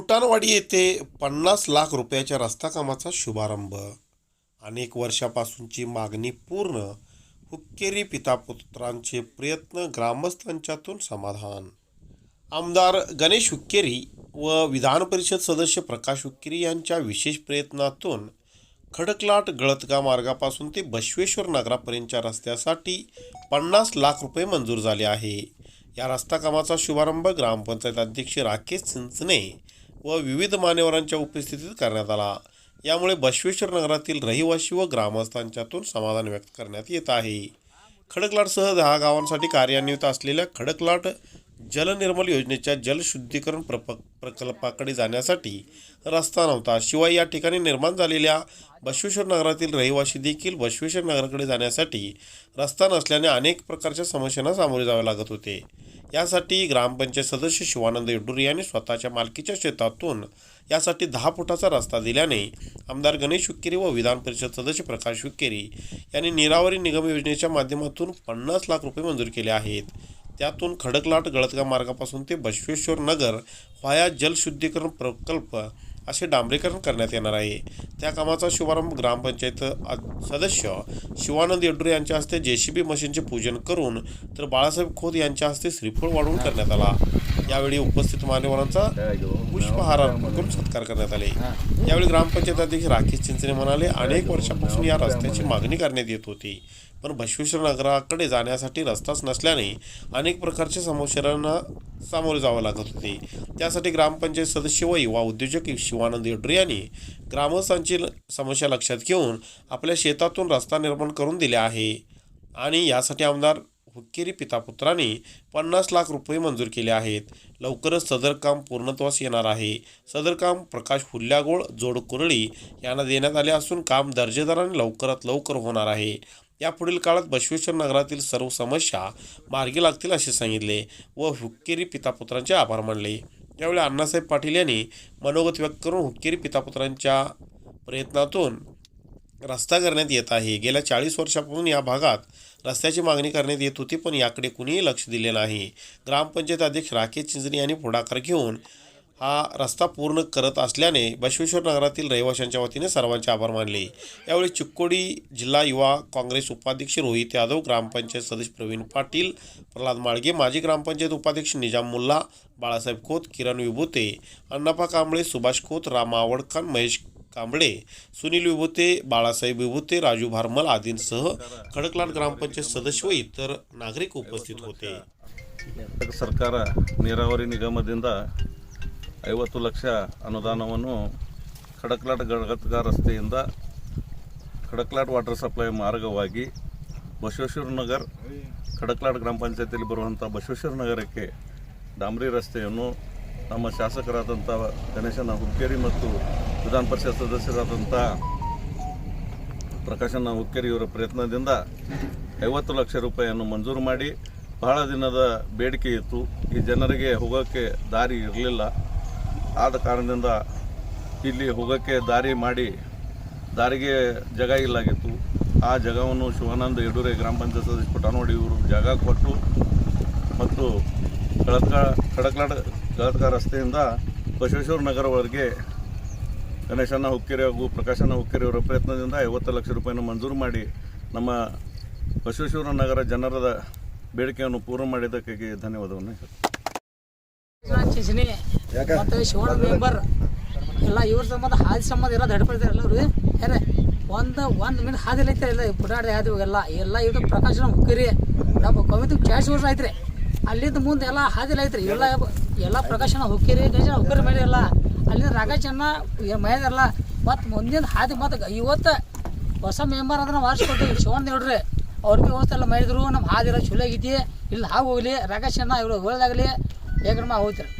फुटाणवाडी येथे पन्नास लाख रुपयाच्या रस्ता कामाचा शुभारंभ अनेक वर्षापासूनची मागणी पूर्ण हुक्केरी पितापुत्रांचे प्रयत्न ग्रामस्थांच्यातून समाधान. आमदार गणेश हुक्केरी व विधान परिषद सदस्य प्रकाश हुक्केरी यांच्या विशेष प्रयत्नातून खडकलाट गळतगा मार्गापासून ते बसवेश्वर नगरापर्यंतच्या रस्त्यासाठी पन्नास लाख रुपये मंजूर झाले आहे. या रस्ता कामाचा शुभारंभ ग्रामपंचायत अध्यक्ष राकेश सिंचने व विविध मान्यवरांच्या उपस्थितीत करण्यात आला. यामुळे बसवेश्वर नगरातील रहिवासी व ग्रामस्थांच्यातून समाधान व्यक्त करण्यात येत आहे. खडकलाटसह दहा गावांसाठी कार्यान्वित असलेल्या खडकलाट जलनिर्मल योजनेच्या जलशुद्धीकरण प्रप प्रकल्पाकडे जाण्यासाठी रस्ता नव्हता. शिवाय या ठिकाणी निर्माण झालेल्या बसवेश्वर नगरातील रहिवासी देखील बसवेश्वर नगराकडे जाण्यासाठी रस्ता नसल्याने अनेक प्रकारच्या समस्यांना सामोरे जावे लागत होते. यासाठी ग्रामपंचायत सदस्य शिवानंद येडुरी यांनी स्वतःच्या मालकीच्या शेतातून यासाठी दहा फुटाचा रस्ता दिल्याने आमदार गणेश शुक्केरी व विधान परिषद सदस्य प्रकाश शुक्केरी यांनी निरावरी निगम योजनेच्या माध्यमातून पन्नास लाख रुपये मंजूर केले आहेत. त्यातून खडकलाट गळतगा मार्गापासून ते बसवेश्वर नगर व्हाया जलशुद्धीकरण प्रकल्प असे डांबरीकरण करण्यात येणार आहे. त्या कामाचा शुभारंभ ग्रामपंचायत सदस्य शिवानंद येडुरे यांच्या हस्ते जेसीबी मशीनचे पूजन करून तर बाळासाहेब खोत यांच्या हस्ते श्रीफळ वाढवून करण्यात आला. यावेळी उपस्थित मान्यवरांचा पुष्पहार अर्पण करून सत्कार करण्यात आले. यावेळी ग्रामपंचायत अध्यक्ष राकेश चिंचणे म्हणाले अनेक वर्षापासून या रस्त्याची मागणी करण्यात येत होती. पण बसवेश्वर नगराकडे जाण्यासाठी रस्ताच नसल्याने अनेक प्रकारच्या समस्यांना सामोरे जावं लागत होते. त्यासाठी ग्रामपंचायत सदस्य व युवा उद्योजक शिवानंद येडरे यांनी ग्रामस्थांची ल- समस्या लक्षात घेऊन आपल्या शेतातून रस्ता निर्माण करून दिले आहे. आणि यासाठी आमदार हुक्केरी पितापुत्रांनी पन्नास लाख रुपये मंजूर केले आहेत. लवकरच सदर काम पूर्णत्वास येणार आहे. सदर काम प्रकाश जोड जोडकुरळी यांना देण्यात आले असून काम दर्जेदार आणि लवकरात लवकर होणार आहे. यापुढील काळात बसवेश्वर नगरातील सर्व समस्या मार्गी लागतील असे सांगितले व हुक्केरी पितापुत्रांचे आभार मानले. यावेळी अण्णासाहेब पाटील यांनी मनोगत व्यक्त करून हुक्केरी पितापुत्रांच्या प्रयत्नातून रस्ता करण्यात येत आहे. गेल्या चाळीस वर्षापासून या भागात रस्त्याची मागणी करण्यात येत होती पण याकडे कुणीही लक्ष दिले नाही. ग्रामपंचायत अध्यक्ष राकेश चिंचणे यांनी पुढाकार घेऊन हा रस्ता पूर्ण करत असल्याने बसवेश्वर नगरातील रहिवाशांच्या वतीने सर्वांचे आभार मानले. यावेळी चिक्कोडी जिल्हा युवा काँग्रेस उपाध्यक्ष रोहित यादव ग्रामपंचायत सदस्य प्रवीण पाटील प्रल्हाद माळगे माजी ग्रामपंचायत उपाध्यक्ष निजाम मुल्ला बाळासाहेब खोत किरण विभूते अण्णापा कांबळे सुभाष खोत राम आवडखान महेश कांबळे सुनील विभूते बाळासाहेब विभूते राजू भारमल आदींसह खडकलाट ग्रामपंचायत सदस्य व इतर नागरिक उपस्थित होते ಸರ್ಕಾರ ನೀರಾವರಿ ನಿಗಮದಿಂದ ಐವತ್ತು ಲಕ್ಷ ಅನುದಾನವನ್ನು ಖಡಕ್ಲಾಟ್ ಗಡಗತ್ಗ ರಸ್ತೆಯಿಂದ ಖಡಕ್ಲಾಟ್ ವಾಟರ್ ಸಪ್ಲೈ ಮಾರ್ಗವಾಗಿ ಬಸವೇಶ್ವರ ನಗರ್ ಖಡಕ್ಲಾಟ್ ಗ್ರಾಮ ಪಂಚಾಯತಿಯಲ್ಲಿ ಬರುವಂಥ ಬಸವೇಶ್ವರ ನಗರಕ್ಕೆ ಡಾಂಬ್ರಿ ರಸ್ತೆಯನ್ನು ನಮ್ಮ ಶಾಸಕರಾದಂಥ ಗಣೇಶನ ಹುಕ್ಕೇರಿ ಮತ್ತು ವಿಧಾನ ಪರಿಷತ್ ಸದಸ್ಯರಾದಂಥ ಪ್ರಕಾಶನ ಹುಕ್ಕೇರಿಯವರ ಪ್ರಯತ್ನದಿಂದ ಐವತ್ತು ಲಕ್ಷ ರೂಪಾಯಿಯನ್ನು ಮಂಜೂರು ಮಾಡಿ ಬಹಳ ದಿನದ ಬೇಡಿಕೆ ಇತ್ತು. ಈ ಜನರಿಗೆ ಹೋಗೋಕ್ಕೆ ದಾರಿ ಇರಲಿಲ್ಲ. ಆದ ಕಾರಣದಿಂದ ಇಲ್ಲಿ ಹೋಗೋಕ್ಕೆ ದಾರಿ ಮಾಡಿ ದಾರಿಗೆ ಜಾಗ ಇಲ್ಲಾಗಿತ್ತು. ಆ ಜಾಗವನ್ನು ಶಿವಾನಂದ ಯಡೂರೆ ಗ್ರಾಮ ಪಂಚಾಯತ್ ಸದಸ್ಯ ಪುಟಾನೋಡಿ ಇವರು ಜಾಗ ಕೊಟ್ಟು ಮತ್ತು ಕಳತ್ಕ ಕಡಕ್ಲಾಡ ಕಳತ್ಕ ರಸ್ತೆಯಿಂದ ಬಸವೇಶ್ವರ ನಗರವರೆಗೆ ಗಣೇಶನ ಹುಕ್ಕೇರಿ ಹಾಗೂ ಪ್ರಕಾಶನ ಹುಕ್ಕೇರಿ ಅವರ ಪ್ರಯತ್ನದಿಂದ ಐವತ್ತು ಲಕ್ಷ ರೂಪಾಯಿನ ಮಂಜೂರು ಮಾಡಿ ನಮ್ಮ ಬಸವೇಶ್ವರ ನಗರ ಜನರದ ಬೇಡಿಕೆಯನ್ನು ಪೂರ್ಣ ಮಾಡಿದ್ದಕ್ಕಾಗಿ ಧನ್ಯವಾದವನ್ನು ಹೇಳ್ತೀನಿ. ಮೆಂಬರ್ ಎಲ್ಲ ಇವ್ರ ಸಂಬಂಧ ಹಾದಿ ಸಂಬಂಧ ಎಲ್ಲ ದಡ್ಕೊಳ್ತಾರೆ ಎಲ್ಲರೂ. ಯಾರೇ ಒಂದು ಒಂದು ಮಿನಿಟ್ ಹಾದಿಲ್ಲ ಐತೆ ಎಲ್ಲ ಪುಟಾಡಿ ಹಾದಿ ಎಲ್ಲ ಎಲ್ಲ ಇದು ಪ್ರಕಾಶನ ಹುಕ್ಕಿರಿ. ಹುಕ್ಕೇರಿ ನಮ್ಮ ಕವಿತೆ ಕ್ಯಾಶ್ ವರ್ಷ ಐತ್ರಿ ಅಲ್ಲಿಂದ ಮುಂದೆ ಎಲ್ಲ ಹಾದಿಲ್ಲ ಐತ್ರಿ. ಎಲ್ಲ ಎಲ್ಲ ಪ್ರಕಾಶನ ಹುಕ್ಕೇರಿ, ಗಜ ಹುಕ್ಕೇರಿ ಮಾಡಿ ಎಲ್ಲ. ಅಲ್ಲಿಂದ ರಾಗಚನ್ನ ಮೈದಲ್ಲ ಮತ್ತು ಮುಂದಿನ ಹಾದಿ ಮತ್ತು ಇವತ್ತು ಹೊಸ ಮೆಂಬರ್ ಅಂದ್ರೆ ವಾರಿಸ್ಕೊಟ್ಟಿವಿ ಕೊಟ್ಟು ಶಿವಣ್ಣ ನೋಡ್ರಿ. ಅವ್ರ ಭೀ ವ್ಯವಸ್ಥೆ ಎಲ್ಲ ಮಾಡಿದ್ರು ನಮ್ಮ ಹಾದಿರ ಚಲೋ ಆಗೈತಿ. ಇಲ್ಲಿ ಹಾಗೆ ಹೋಗ್ಲಿ ರಾಗೇಶ್ ಇವ್ರು ಹೋಳ್ದಾಗಲಿ, ಏಕ್ರಮ ಹೋಗ್ತಾರೆ.